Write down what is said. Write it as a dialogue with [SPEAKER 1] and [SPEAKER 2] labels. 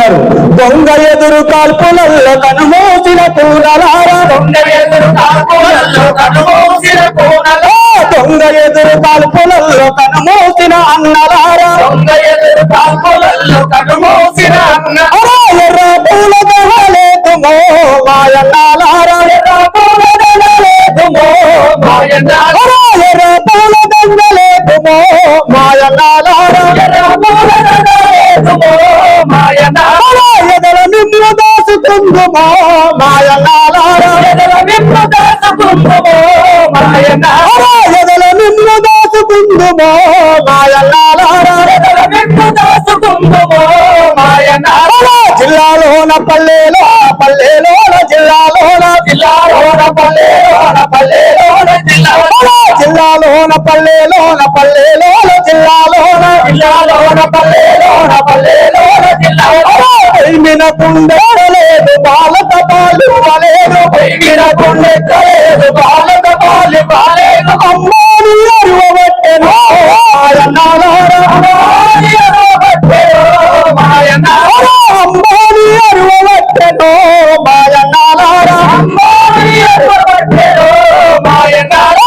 [SPEAKER 1] అన్నారు దొంగ ఎదురు కాల్పులలో కనుమూసిన కూరలారా
[SPEAKER 2] దొంగ ఎదురు కాల్పులలో కనుమూసిన కోనలో
[SPEAKER 1] దొంగ ఎదురు కాల్పులలో కనుమూసిన అన్నలారా
[SPEAKER 2] దొంగ ఎదురు కాల్పులలో కనుమూసిన అన్న
[SPEAKER 1] అరా ఎర్ర పూల దహలేదుమో మాయన్నాలారా ఎర్ర పూల దహలేదుమో
[SPEAKER 2] మాయన్నారా.
[SPEAKER 1] అరా ఎర్ర పూల దండలేదుమో మాయన్నాలారా
[SPEAKER 2] లేదుమో
[SPEAKER 1] మాయన్నాలారా
[SPEAKER 2] ఎదల విప్పు దాసుకుందుమో మాయన
[SPEAKER 1] అరా ఎదల నిన్ను దాసుకుందుమో
[SPEAKER 2] ఎదల విప్పు దాసుకుందుమో మాయన
[SPEAKER 1] అలా జిల్లాలోన పల్లెలో పల్లెలోన జిల్లాలోన
[SPEAKER 2] జిల్లాలోన పల్లెలోన పల్లెలోన జిల్లాలోన
[SPEAKER 1] జిల్లాలోన పల్లెలోన పల్లెలోన జిల్లాలోన
[SPEAKER 2] జిల్లాలోన పల్లెలోన పల్లెలోన జిల్లాలోన
[SPEAKER 1] పాలు அம்மாடி
[SPEAKER 2] அருவ